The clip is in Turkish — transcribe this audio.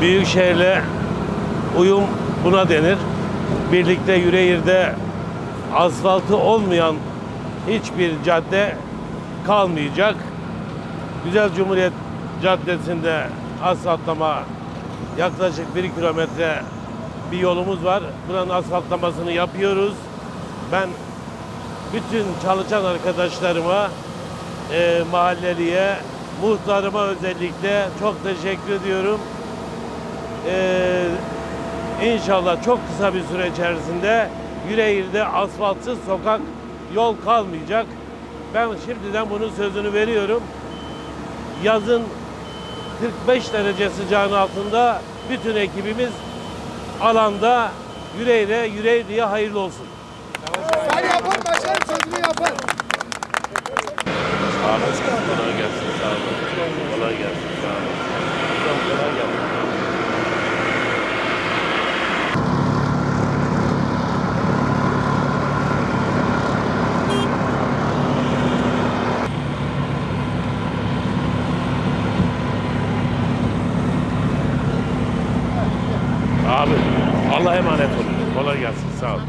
büyük şehirle uyum buna denir. Birlikte Yüreğir'de asfaltı olmayan hiçbir cadde kalmayacak. Güzel Cumhuriyet Caddesi'nde asfaltlama yaklaşık bir kilometre bir yolumuz var. Buranın asfaltlamasını yapıyoruz. Ben bütün çalışan arkadaşlarıma, e, mahalleliye, muhtarıma özellikle çok teşekkür ediyorum. E, inşallah çok kısa bir süre içerisinde Yüreğir'de asfaltsız sokak, yol kalmayacak. Ben şimdiden bunun sözünü veriyorum. Yazın 45 derece sıcağın altında bütün ekibimiz alanda Yüreğir'e, Yüreğir diye hayırlı olsun. Sen yapar başarı sözünü yapar. Sağ olun. Kolay gelsin. Sağ olun. Kolay gelsin. Sağ olun. Kolay gelsin. Abi Allah'a emanet olun. Kolay gelsin. Sağ olun.